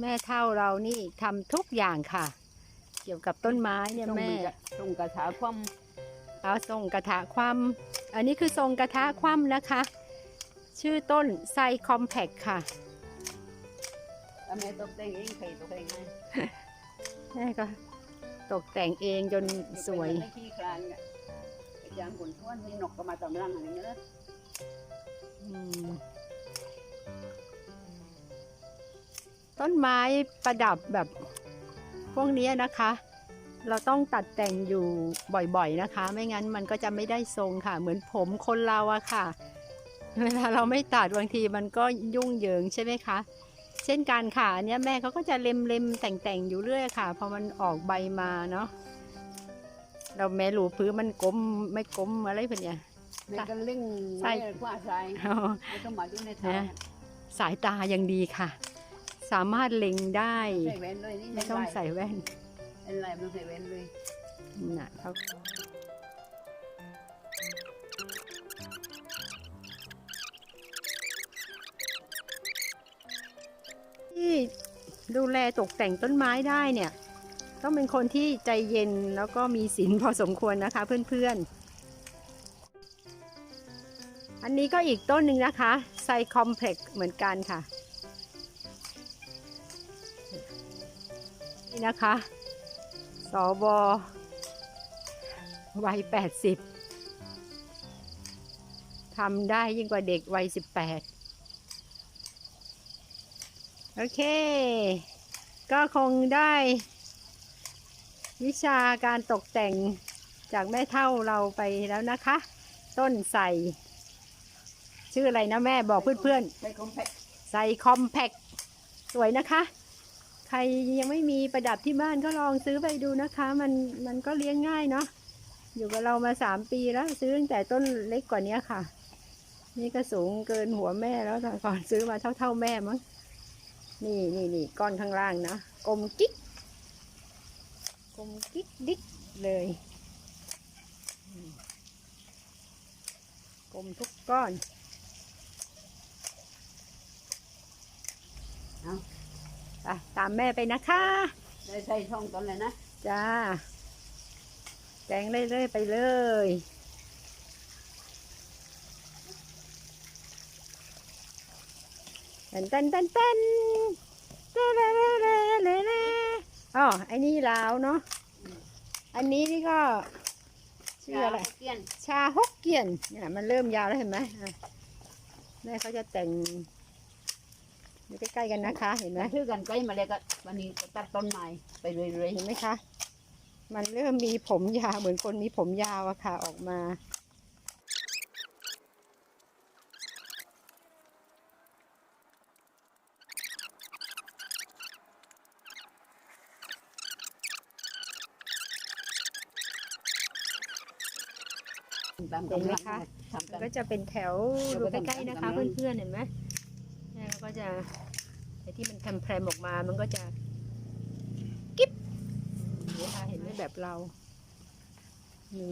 แม่เท่าเรานี่ทำทุกอย่างค่ะ เกี่ยวกับต้นไม้เนี่ยแม่ตรงกระถาคว่เอาทรงกระทะคว่ำอันนี้คือทรงกระทะคว่ำนะคะ ชื่อต้นไซคอมแพคค่ะำแล้วแม่ตกแต่งเองใครตกแต่งให้แม่ก็ตกแต่งเองจนสวย ไม่ขี้คลานกันยางขนท้วนที่นกก็มาตำรังอะไรเงี้ยนะอืม ต้นไม้ประดับแบบพวกนี้นะคะ เราต้องตัดแต่งอยู่บ่อยๆนะคะ ไม่งั้นมันก็จะไม่ได้ทรงค่ะ เหมือนผมคนเราอะค่ะ เวลาเราไม่ตัดบางทีมันก็ยุ่งเหยิงใช่ไหมคะเช่นการค่ะอันเนี้ยแม่เขาก็จะเล็มๆแต่งๆอยู่เรื่อยค่ะพอมันออกใบมาเนาะเราแม่หลูพื้นมันกลมไม่กลมอะไรแบบเนี้ยแม่ก็เล่งใช่ใช่กว่าใช่เอาไม่ต้องมาดูในทางนะสายตายังดีค่ะ สามารถเล็งได้ ใส่แว่นเลยนี่ไม่ต้องใส่แว่นเป็นไรไม่ต้องใส่แว่นเลยน่ะเขาที่ดูแลตกแต่งต้นไม้ได้เนี่ย ต้องเป็นคนที่ใจเย็นแล้วก็มีศีลพอสมควรนะคะเพื่อนๆ อันนี้ก็อีกต้นหนึ่งนะคะไซคอมเพล็กเหมือนกันค่ะ นี่นะคะ สววัย80ทำได้ยิ่งกว่าเด็กวัย18โอเค ก็คงได้ วิชาการตกแต่งจากแม่เท่าเราไปแล้วนะคะ ต้นใส่ ชื่ออะไรนะแม่บอกเพื่อนๆใส่คอมแพคใส่คอมแพคสวยนะคะ ใครยังไม่มีประดับที่บ้านก็ลองซื้อไปดูนะคะ มันมันก็เลี้ยงง่ายเนาะอยู่กับเรามาสามปีแล้ว ซื้อตั้งแต่ต้นเล็กกว่านี้ค่ะ นี่ก็สูงเกินหัวแม่แล้วตอนก่อนซื้อมาเท่าเท่าๆแม่มั้งนี่นี่นี่ก้อนข้างล่างนะกลมกิ๊กกลมกิ๊กดิ๊กเลยกลมทุกก้อน ไปตามแม่ไปนะคะได้ใส่ช่องตอนเลยนะจ้าแจงเรื่อยๆไปเลยเต้นเต้นเต้นเต้นเต้นเต้นเต้นเต้นเต้นเต้นอ๋อไอ้นี่ลาวเนาะอันนี้นี่ก็ชื่ออะไรเกี้ยนชาฮกเกี้ยนเนี่ยมันเริ่มยาวแล้วเห็นไหมอะแม่เขาจะแต่ง อยู่ใกล้ๆกันนะคะ เห็นไหมชื่อกันใกล้มาเลยก็วันนี้ก็ตัดต้นไม้ไปเรื่อยเห็นไหมคะ มันเริ่มมีผมยาวเหมือนคนมีผมยาวอะค่ะออกมาๆตามเห็นกำไหมลังคะทำกัมันนก็จะเป็นแถวเดี๋ยวดูไปใกล้ๆทำนะคะตามนั้นเพื่อนๆเห็นไหม เนี่ยเราก็จะไอ้ที่มันแพรมๆออกมา มันก็จะกิ๊บเห็นไหมคะเห็นไหมแบบเรา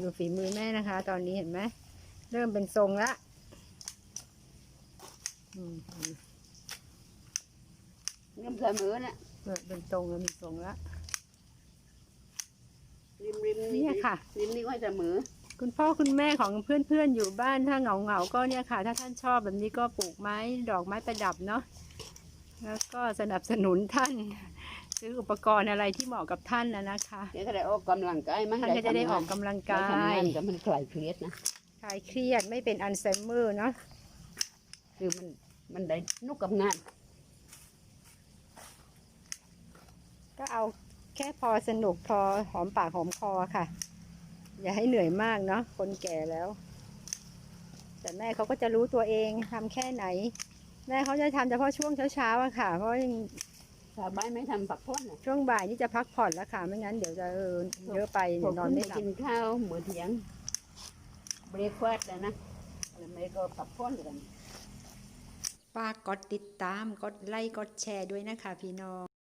ดูฝีมือแม่นะคะ ตอนนี้เห็นไหมเริ่มเป็นทรงละอืมเริ่มเสมอน่ะเริ่มเป็นทรงแล้วมีทรงละริมริมนี่เนี่ยค่ะ ริมนี่ก็ให้เสมอ คุณพ่อคุณแม่ของเพื่อนๆอยู่บ้านถ้าเหงาเหงาๆก็เนี่ยค่ะ ถ้าท่านชอบแบบนี้ก็ปลูกไม้ดอกไม้ประดับเนาะแล้วก็สนับสนุนท่าน ซื้ออุปกรณ์อะไรที่เหมาะกับท่านนะนะคะเดี๋ยวก็ได้ออกกำลังกายมั้งท่านก็จะได้ออกกำลังกากายทำงายนกับมันคลายเครียดนะคลายเครียดไม่เป็นอัลไซเมอร์เนาะคือมันมันได้นุกกับงาน ก็เอาแค่พอสนุกพอหอมปากหอมคอค่ะ อย่าให้เหนื่อยมากเนาะคนแก่แล้ว แต่แม่เขาก็จะรู้ตัวเองทำแค่ไหน แม่เขาจะทำเฉพาะช่วงเช้าๆอะค่ะ เพราะยังชาวบ้านไม่ทำปักพ้นน่ะช่วงบ่ายนี่จะพักผ่อนแล้วค่ะ ไม่งั้นเดี๋ยวจะเออเยอะไปพเดี๋อยวนอนขึ้นไม่ไปหลับกินข้าวมื้อเที่ยงเบรกฟาสต์แล้วนะแล้วไม่ก็ปักพ้นกันฝากกดติดตามกดไลค์กดแชร์ด้วยนะคะพี่น้อง